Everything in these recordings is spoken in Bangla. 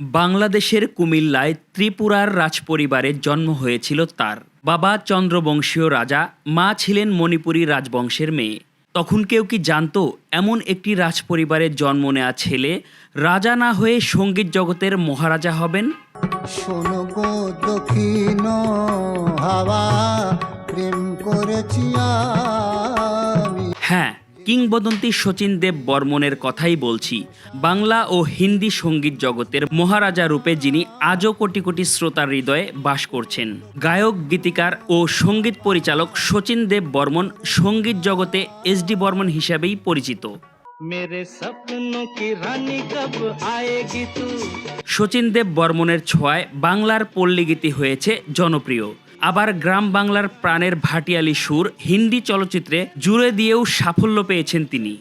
বাংলাদেশের কুমিল্লায় ত্রিপুরার রাজপরিবারে জন্ম হয়েছিল তার। বাবা চন্দ্রবংশীয় রাজা মা ছিলেন মণিপুরী রাজবংশের মেয়ে। তখন কেউ কি জানতো এমন একটি রাজপরিবারে জন্ম নেয়া ছেলে রাজা না হয়ে সংগীত জগতের মহারাজা হবেন? শোনো দক্ষিণ হাওয়া প্রেম করেছি হ্যাঁ কিংবদন্তি শচীন দেব বর্মনের কথাই বলছি। বাংলা ও হিন্দি সংগীত জগতের মহারাজা রূপে যিনি আজও কোটি কোটি শ্রোতার হৃদয়ে বাস করছেন। গায়ক, গীতিকার ও সংগীত পরিচালক শচীন দেব বর্মন সংগীত জগতে এস ডি বর্মন হিসাবেই পরিচিত। মেরে দেব বর্মনের ছোঁয়ায় বাংলার পল্লীগীতি হয়েছে জনপ্রিয়। আবার গ্রাম বাংলার প্রাণের ভাটিয়ালি সুর হিন্দি চলচ্চিত্রে জুড়ে দিয়েও সাফল্য পেয়েছেন তিনি।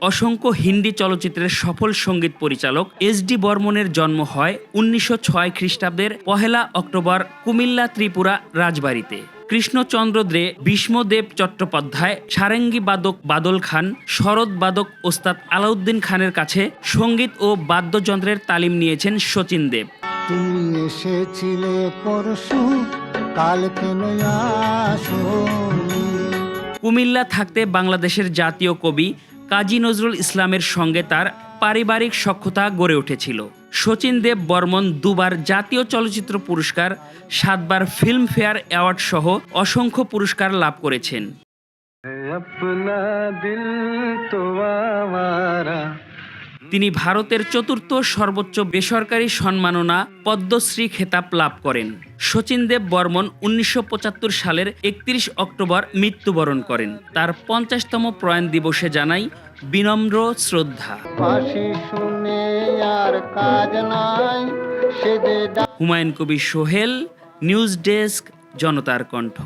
অসংখ্য হিন্দি চলচ্চিত্রের সফল সংগীত পরিচালক এস ডি বর্মনের জন্ম হয় উনিশশো ছয় খ্রিস্টাব্দের পহেলা অক্টোবর কুমিল্লা ত্রিপুরা রাজবাড়িতে। কৃষ্ণচন্দ্র দে ভীষ্মদেব চট্টোপাধ্যায় সারেঙ্গি বাদক বাদল খান শরৎ বাদক ওস্তাদ আলাউদ্দিন খানের কাছে সংগীত ও বাদ্যযন্ত্রের তালিম নিয়েছেন শচীন দেব। তুমি এসেছিলে পরশু কাল কেন কুমিল্লা থাকতে বাংলাদেশের জাতীয় কবি কাজী নজরুল ইসলামের সঙ্গে তার পারিবারিক সক্ষতা গড়ে উঠেছিল। শচীন দেব বর্মন দুবার জাতীয় চলচ্চিত্র পুরস্কার, সাতবার ফিল্মফেয়ার অ্যাওয়ার্ড সহ অসংখ্য পুরস্কার লাভ করেছেন। তিনি ভারতের চতুর্থ সর্বোচ্চ বেসরকারি সম্মাননা পদ্মশ্রী খেতাব লাভ করেন। শচীন দেব বর্মন উনিশশো পঁচাত্তর সালের একত্রিশ অক্টোবর মৃত্যুবরণ করেন। তার পঞ্চাশতম প্রয়াণ দিবসে জানাই বিনম্র শ্রদ্ধা। হুমায়ুন কবি সোহেল নিউজ ডেস্ক জনতার কণ্ঠ।